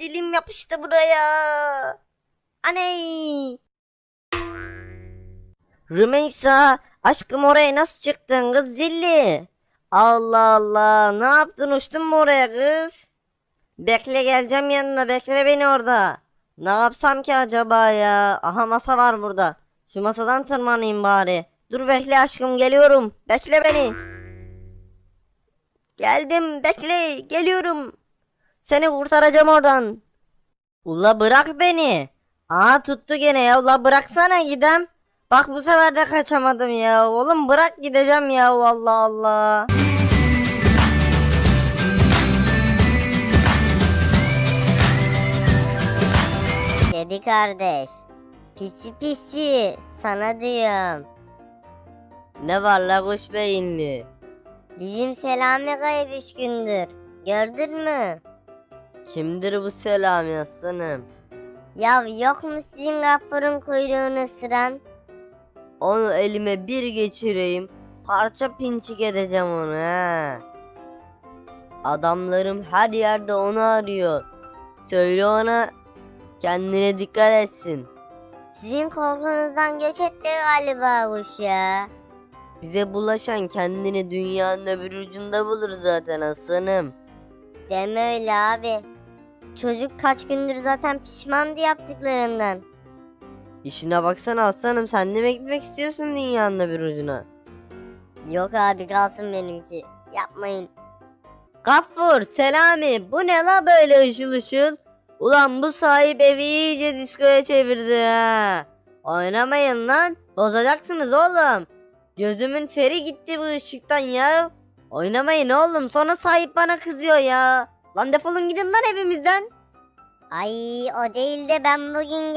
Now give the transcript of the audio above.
dilim yapıştı buraya. Aney. Rümeysa aşkım oraya nasıl çıktın kız zilli? Allah Allah ne yaptın uçtun mu oraya kız? Bekle geleceğim yanına bekle beni orada. Ne yapsam ki acaba ya? Aha masa var burada. Şu masadan tırmanayım bari. Dur bekle aşkım geliyorum. Bekle beni. Geldim bekle geliyorum. Seni kurtaracağım oradan. Ula bırak beni. Aa tuttu gene ya. Ula bıraksana gidem. Bak bu sefer de kaçamadım ya. Oğlum bırak gideceğim ya. Allah Allah. Kedi kardeş. Pisi pisi. Sana diyorum. Ne var la kuş beyinli? Bizim Selami kayıp üç gündür. Gördün mü? Kimdir bu selam aslanım? Ya yok mu sizin gafurun kuyruğunu ısıran? Onu elime bir geçireyim. Parça pinçik edeceğim onu he. Adamlarım her yerde onu arıyor. Söyle ona kendine dikkat etsin. Sizin korkunuzdan göç etti galiba kuş ya. Bize bulaşan kendini dünyanın öbür ucunda bulur zaten aslanım. Deme öyle abi. Çocuk kaç gündür zaten pişmandı yaptıklarından. İşine baksana aslanım sen de mi gitmek istiyorsun dünyanın öbür ucuna? Yok abi kalsın benimki. Yapmayın. Gaffur, Selami bu ne la böyle ışıl ışıl? Ulan bu sahip evi iyice diskoya çevirdi ha. Oynamayın lan. Bozacaksınız oğlum. Gözümün feri gitti bu ışıktan ya. Oynamayın oğlum sonra sahip bana kızıyor ya. Lan defolun gidin lan evimizden. Ay o değil de ben bugün